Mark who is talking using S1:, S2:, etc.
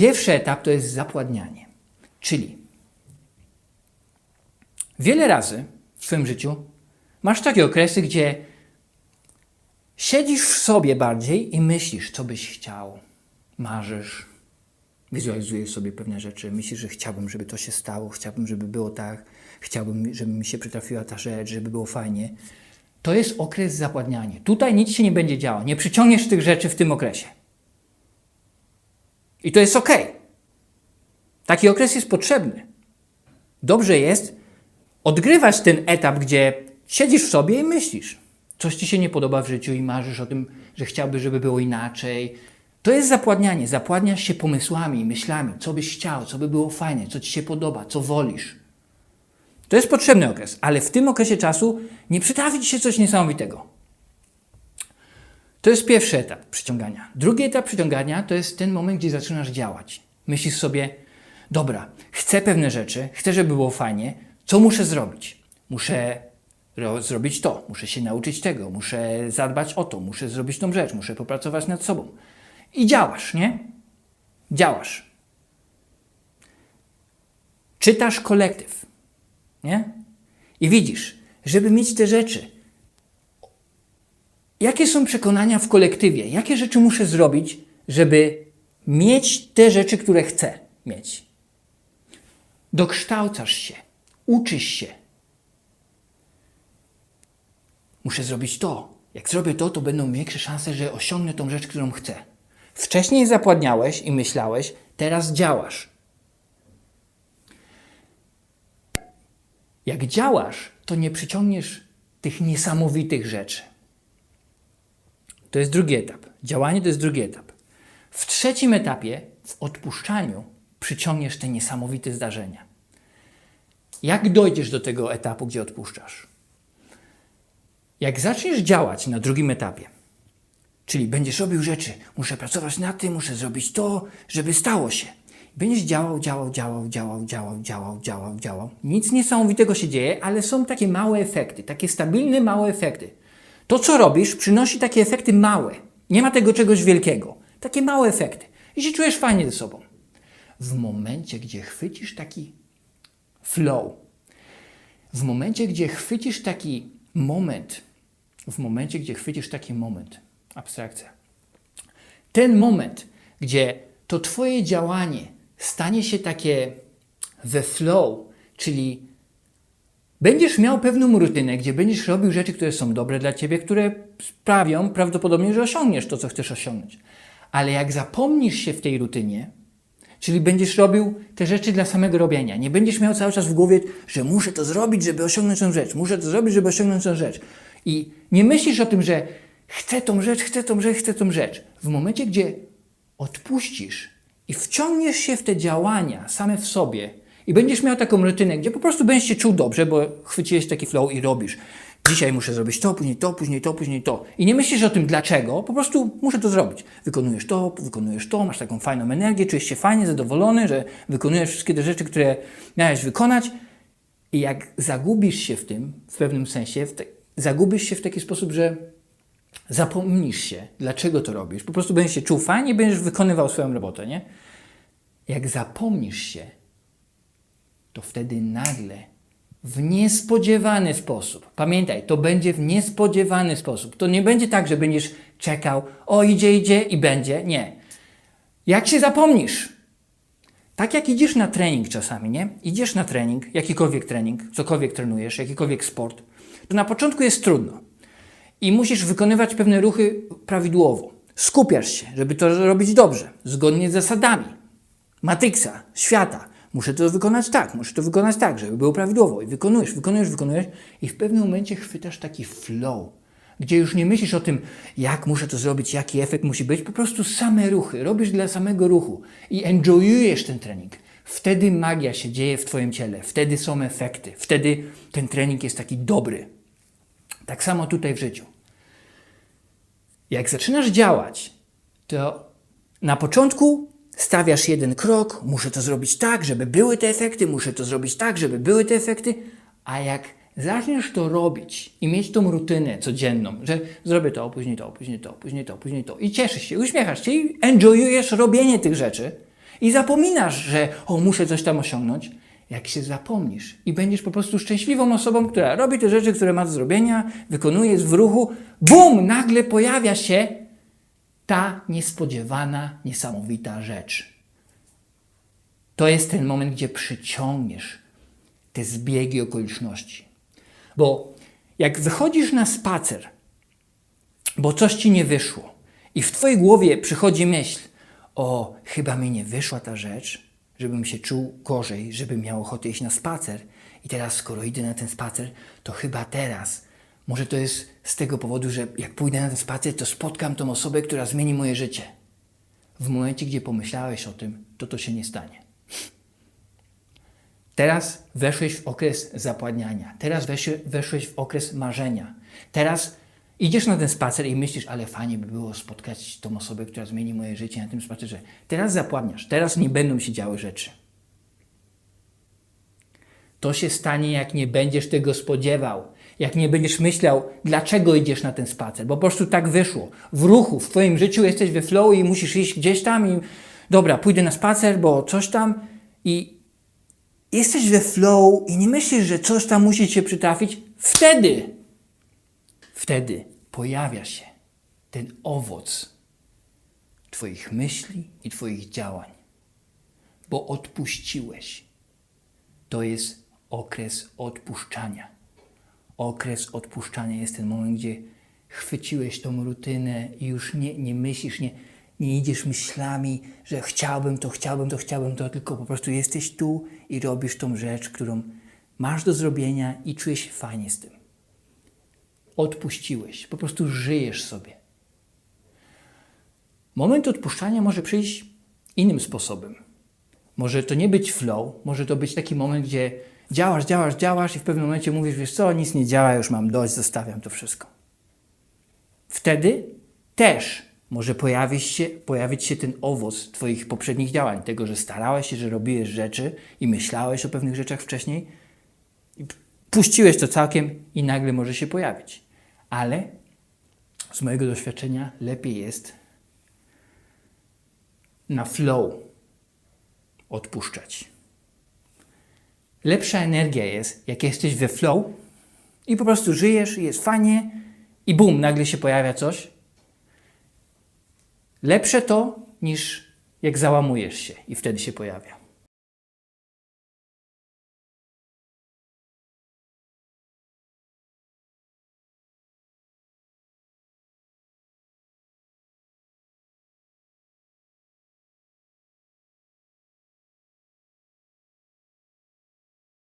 S1: Pierwszy etap to jest zapładnianie. Czyli wiele razy w swoim życiu masz takie okresy, gdzie siedzisz w sobie bardziej i myślisz, co byś chciał. Marzysz, wizualizujesz sobie pewne rzeczy, myślisz, że chciałbym, żeby to się stało, chciałbym, żeby było tak, chciałbym, żeby mi się przytrafiła ta rzecz, żeby było fajnie. To jest okres zapładniania. Tutaj nic się nie będzie działo. Nie przyciągniesz tych rzeczy w tym okresie. I to jest ok. Taki okres jest potrzebny. Dobrze jest odgrywać ten etap, gdzie siedzisz w sobie i myślisz. Coś ci się nie podoba w życiu i marzysz o tym, że chciałbyś, żeby było inaczej. To jest zapładnianie. Zapładniasz się pomysłami, myślami, co byś chciał, co by było fajne, co ci się podoba, co wolisz. To jest potrzebny okres, ale w tym okresie czasu nie przytrafi ci się coś niesamowitego. To jest pierwszy etap przyciągania. Drugi etap przyciągania to jest ten moment, gdzie zaczynasz działać. Myślisz sobie, dobra, chcę pewne rzeczy, chcę, żeby było fajnie, co muszę zrobić? Muszę ro- zrobić to, muszę się nauczyć tego, muszę zadbać o to, muszę zrobić tą rzecz, muszę popracować nad sobą. I działasz, nie? Działasz. Czytasz kolektyw, nie? I widzisz, żeby mieć te rzeczy, jakie są przekonania w kolektywie, jakie rzeczy muszę zrobić, żeby mieć te rzeczy, które chcę mieć. Dokształcasz się, uczysz się. Muszę zrobić to. Jak zrobię to, to będą większe szanse, że osiągnę tą rzecz, którą chcę. Wcześniej zapładniałeś i myślałeś, teraz działasz. Jak działasz, to nie przyciągniesz tych niesamowitych rzeczy. To jest drugi etap. Działanie to jest drugi etap. W trzecim etapie, w odpuszczaniu, przyciągniesz te niesamowite zdarzenia. Jak dojdziesz do tego etapu, gdzie odpuszczasz? Jak zaczniesz działać na drugim etapie, czyli będziesz robił rzeczy, muszę pracować nad tym, muszę zrobić to, żeby stało się. Będziesz działał, działał, działał, działał, działał, działał, działał, działał. Nic niesamowitego się dzieje, ale są takie małe efekty, takie stabilne, małe efekty. To, co robisz, przynosi takie efekty małe. Nie ma tego czegoś wielkiego. Takie małe efekty. I się czujesz fajnie ze sobą. W momencie, gdzie chwycisz taki flow, w momencie, gdzie chwycisz taki moment, w momencie, gdzie chwycisz taki moment, abstrakcja, ten moment, gdzie to Twoje działanie stanie się takie we flow, czyli będziesz miał pewną rutynę, gdzie będziesz robił rzeczy, które są dobre dla Ciebie, które sprawią prawdopodobnie, że osiągniesz to, co chcesz osiągnąć. Ale jak zapomnisz się w tej rutynie, Czyli będziesz robił te rzeczy dla samego robienia. Nie będziesz miał cały czas w głowie, że muszę to zrobić, żeby osiągnąć tę rzecz. Muszę to zrobić, żeby osiągnąć tę rzecz. I nie myślisz o tym, że chcę tą rzecz, chcę tą rzecz, chcę tą rzecz. W momencie, gdzie odpuścisz i wciągniesz się w te działania same w sobie i będziesz miał taką rutynę, gdzie po prostu będziesz się czuł dobrze, bo chwyciłeś taki flow i robisz. Dzisiaj muszę zrobić to, później to, później to, później to. I nie myślisz o tym dlaczego, po prostu muszę to zrobić. Wykonujesz to, wykonujesz to, masz taką fajną energię, czujesz się fajnie, zadowolony, że wykonujesz wszystkie te rzeczy, które miałeś wykonać. I jak zagubisz się w tym, w pewnym sensie, w te, zagubisz się w taki sposób, że zapomnisz się, dlaczego to robisz. Po prostu będziesz się czuł fajnie, będziesz wykonywał swoją robotę, nie? Jak zapomnisz się, to wtedy nagle w niespodziewany sposób. Pamiętaj, to będzie w niespodziewany sposób. To nie będzie tak, że będziesz czekał, o idzie, idzie i będzie. Nie. Jak się zapomnisz, tak jak idziesz na trening czasami, nie? Idziesz na trening, jakikolwiek trening, cokolwiek trenujesz, jakikolwiek sport, to na początku jest trudno. I musisz wykonywać pewne ruchy prawidłowo. Skupiasz się, żeby to robić dobrze, zgodnie z zasadami Matrixa, świata. Muszę to wykonać tak, muszę to wykonać tak, żeby było prawidłowo. I wykonujesz, wykonujesz, wykonujesz i w pewnym momencie chwytasz taki flow, gdzie już nie myślisz o tym, jak muszę to zrobić, jaki efekt musi być, po prostu same ruchy, robisz dla samego ruchu i enjoyujesz ten trening. Wtedy magia się dzieje w Twoim ciele, wtedy są efekty, wtedy ten trening jest taki dobry. Tak samo tutaj w życiu. Jak zaczynasz działać, to na początku stawiasz jeden krok, muszę to zrobić tak, żeby były te efekty, muszę to zrobić tak, żeby były te efekty, a jak zaczniesz to robić i mieć tą rutynę codzienną, że zrobię to, później to, później to, później to, później to i cieszysz się, uśmiechasz się i enjoyujesz robienie tych rzeczy I zapominasz, że o, muszę coś tam osiągnąć. Jak się zapomnisz i będziesz po prostu szczęśliwą osobą, która robi te rzeczy, które ma do zrobienia, wykonuje, w ruchu, bum, nagle pojawia się ta niespodziewana, niesamowita rzecz. To jest ten moment, gdzie przyciągniesz te zbiegi okoliczności. Bo jak wychodzisz na spacer, bo coś ci nie wyszło i w twojej głowie przychodzi myśl, o, chyba mi nie wyszła ta rzecz, żebym się czuł gorzej, żebym miał ochotę iść na spacer i teraz skoro idę na ten spacer, to chyba teraz, może to jest z tego powodu, że jak pójdę na ten spacer, to spotkam tą osobę, która zmieni moje życie. W momencie, gdzie pomyślałeś o tym, to to się nie stanie. Teraz weszłeś w okres zapładniania. Teraz wesz, weszłeś w okres marzenia. Teraz idziesz na ten spacer i myślisz, ale fajnie by było spotkać tą osobę, która zmieni moje życie na tym spacerze. Teraz zapładniasz. Teraz nie będą się działy rzeczy. To się stanie, jak nie będziesz tego spodziewał. Jak nie będziesz myślał, dlaczego idziesz na ten spacer, bo po prostu tak wyszło. W ruchu, w Twoim życiu jesteś we flow i musisz iść gdzieś tam i dobra, pójdę na spacer, bo coś tam i jesteś we flow i nie myślisz, że coś tam musi ci się przytrafić, wtedy, wtedy pojawia się ten owoc Twoich myśli i Twoich działań, bo odpuściłeś. To jest okres odpuszczania. Okres odpuszczania jest ten moment, gdzie chwyciłeś tą rutynę i już nie, nie myślisz, nie, nie idziesz myślami, że chciałbym to, chciałbym to, chciałbym to, tylko po prostu jesteś tu i robisz tą rzecz, którą masz do zrobienia i czujesz się fajnie z tym. Odpuściłeś, po prostu żyjesz sobie. Moment odpuszczania może przyjść innym sposobem. Może to nie być flow, może to być taki moment, gdzie działasz, działasz, działasz i w pewnym momencie mówisz, wiesz co, nic nie działa, już mam dość, zostawiam to wszystko. Wtedy też może pojawić się, pojawić się ten owoc Twoich poprzednich działań, tego, że starałeś się, że robiłeś rzeczy i myślałeś o pewnych rzeczach wcześniej, i puściłeś to całkiem i nagle może się pojawić. Ale z mojego doświadczenia lepiej jest na flow odpuszczać. Lepsza energia jest, jak jesteś we flow i po prostu żyjesz, i jest fajnie i bum, nagle się pojawia coś. Lepsze to niż jak załamujesz się i wtedy się pojawia.